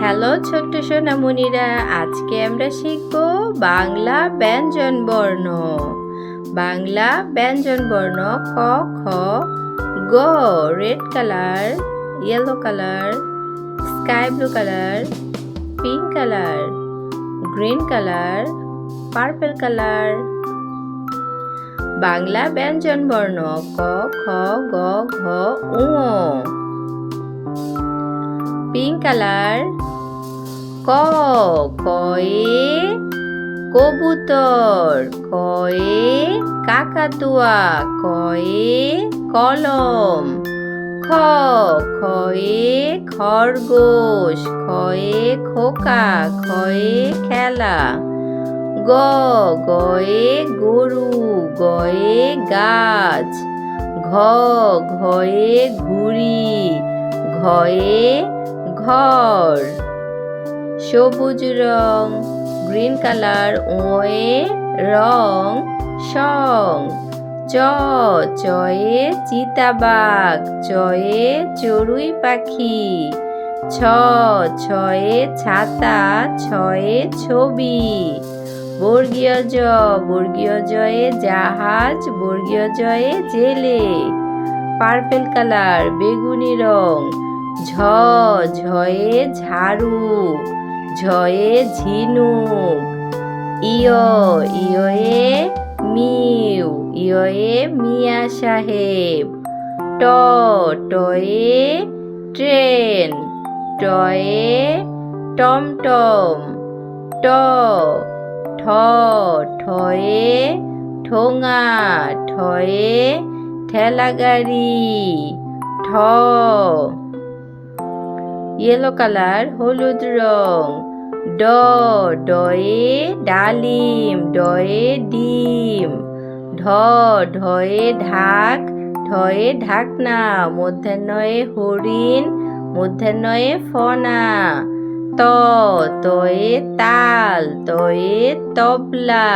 Hello ছোট্ট সোনামণিরা, আজকে আমরা শিখব বাংলা ব্যঞ্জন বর্ণ। বাংলা ব্যঞ্জন বর্ণ ক, খ, গ, red colour, yellow colour, sky blue colour, pink colour, green colour, purple colour. Bangla ব্যঞ্জন বর্ণ ক, খ, গ, ঘ উ পিঙ্ক কালার ক কয়ে কবুতর কয়ে কাকাতুয়া কয়ে কলম খ খয়ে খরগোশ খয়ে খোকা খয়ে খেলা গ গয়ে গরু গয়ে গাছ ঘ ঘয়ে ঘুড়ি ঘয়ে ঘর। সবুজ রং, গ্রিন কালার, ওয়ে রং, সং। চ, চয়ে চিতাবাঘ, চয়ে চড়ুই পাখি। ছ, ছয়ে ছাতা, ছয়ে ছবি। বর্গীয় জ, বর্গীয় জয়ে জাহাজ, বর্গীয় জয়ে জেলে। পার্পেল কালার, বেগুনি রং। ঝ, ঝয়ে ঝাড়ু, ঝয়ে ঝিনুক, ইয় ইয়ে মিউ ইয়ে মিয়া সাহেব, ট, টয়ে ট্রেন, টয়ে টমটম, ট, ঠ, ঠয়ে ঠোঙা, ঠয়ে ঠেলাগাড়ি, ঠ ইয়েলো কালার হলুদ রং ড ডয়ে ডালিম ডয়ে ডিম ঢ, ঢয়ে ঢাক, ঢয়ে ঢাকনা মধ্যাহ্নয়ে হরিণ মধ্যাহ্নয়ে ফনা। ত, তয়ে তাল, তয়ে তবলা।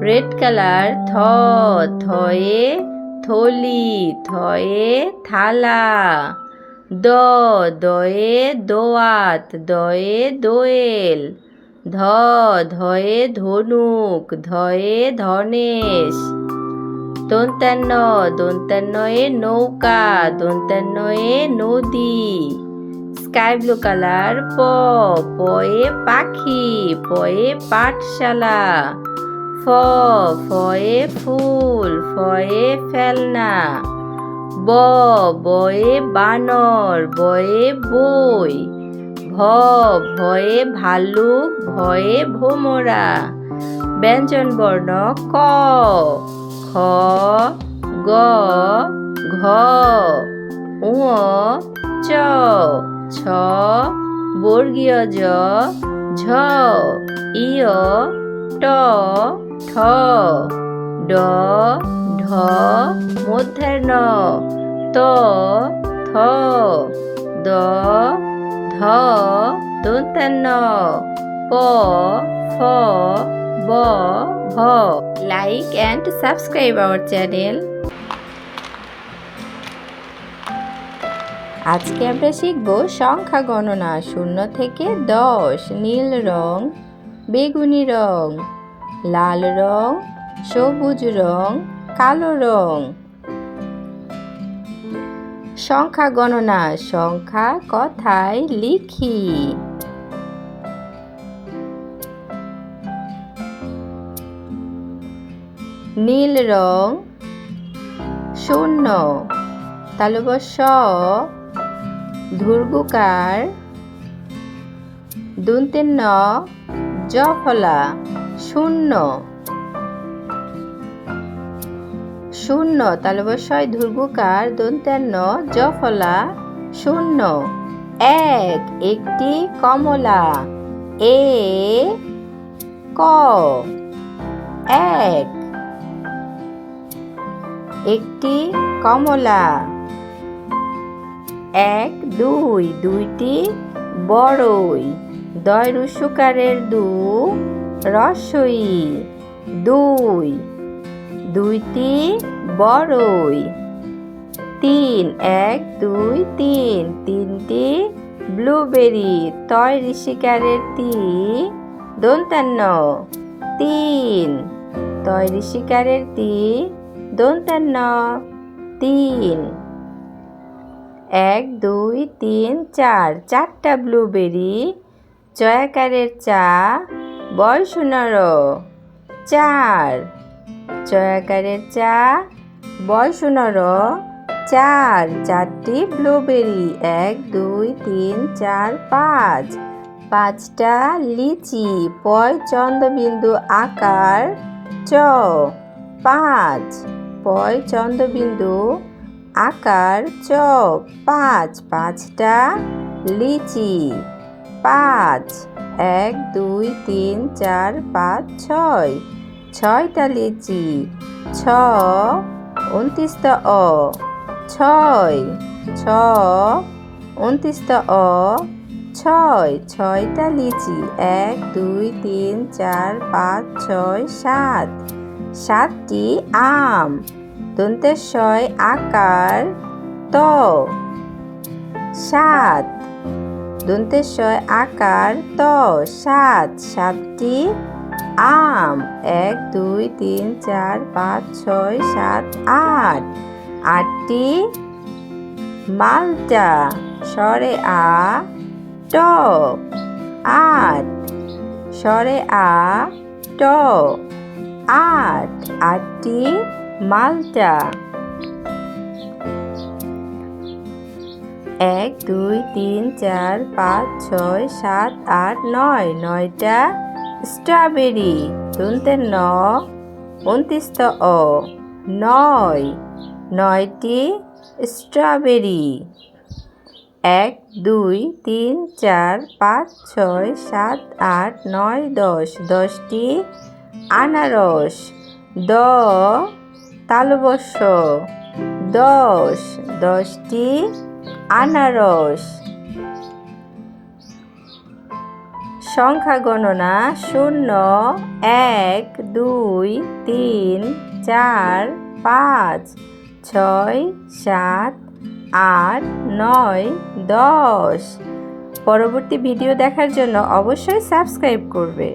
রেড কালার থ, থয়ে থলি, থয়ে থালা। দ দয়ে দোয়াত দয়ে দোয়েল, ধ, ধয়ে ধনুক, ধয়ে ধনেশ দন্তান্ন দন্তান্নয়ে নৌকা দন্তান্নয়ে নদী, স্কাই ব্লু কালার, প, পয়ে পাখি, পয়ে পাঠশালা, ফ, ফয়ে ফুল, ফয়ে ফেলনা ব, বয়ে বানর, বয়ে বই, ভ, ভয়ে ভালুক ভয়ে ভোমরা, ব্যঞ্জন বর্ণ ক, খ, গ, ঘ উ চ, ছ, বর্গীয় জ, ঝ ইয় ট, ঠ, ড ঢ মধ্যাহ্ন। ত থ দ ধ দন্তান্ন প ফ ব ভ। Like and subscribe our channel আজকে আমরা শিখব সংখ্যা গণনা শূন্য থেকে দশ, নীল রং, বেগুনি রং, লাল রং, সবুজ রং কালো রং। সংখ্যা গণনা, সংখ্যা কথায় লিখি। নীল রং শূন্য। তালব স ধুর্গুকার ন জফলা শূন্য। শূন্য তালবস্বয় ধুর্গুকার দন্তান্ন জফলা শূন্য। এক, একটি কমলা। এ, ক। এক, একটি কমলা। এক, দুই, দুইটি বড়ই। দয় রুসুকারের দু রসই। দুই দুইটি বড়ই। তিন, এক, দুই, তিন। তিনটি ব্লুবেরি, তয় ঋষিকারের তি দন্তান্ন। তিন, তয় ঋষিকারের তি দন্তান্ন। তিন, এক, দুই, তিন, চার। চারটা ব্লুবেরি চয়াকারের চা, বয়সুনর। চার চয়াকারের চা। বয়সুনর চার, চারটি ব্লুবেরি, এক, দুই, তিন, চার, পাঁচ। পাঁচটা লিচি, পয় চন্দ্রবিন্দু আকার, চ। পাঁচ, পয় চন্দ্রবিন্দু আকার, চ। পাঁচ, পাঁচটা লিচি। পাঁচ, এক, দুই, তিন, চার, পাঁচ, ছয়। ছয়টা লিচি ছ, উনত্রিশটা অ। ছয়, ছ, উনত্রিশটা অ। ছয় ছয়টা লিচি এক, দুই, তিন, চার, পাঁচ, ছয়, সাত। সাতটি আম। দন্তেশ্বয় আকার ত। সাত। দন্তেশ্বয় আকার ত। সাত। সাতটি আম এক, দুই, তিন, চার, পাঁচ, ছয়, সাত, আট। আটটি মালটা স্বরে আ ট আট স্বরে আ ট আট, আটটি মালটা। এক, দুই, তিন, চার, পাঁচ, ছয়, সাত, আট, নয়। নয়টা স্ট্রবেরি তুনতে ন উনত্রিশত অ নয়। নয়টি স্ট্রবেরি। এক, দুই, তিন, চার, পাঁচ, ছয়, সাত, আট, নয়, দশ। দশটি আনারস। দ, তালবস্য। দশ। দশটি আনারস। সংখ্যা গণনা শূন্য, এক, দুই, তিন, চার, পাঁচ, ছয়, সাত, আট, নয়, দশ। পরবর্তী ভিডিও দেখার জন্য অবশ্যই সাবস্ক্রাইব করবে।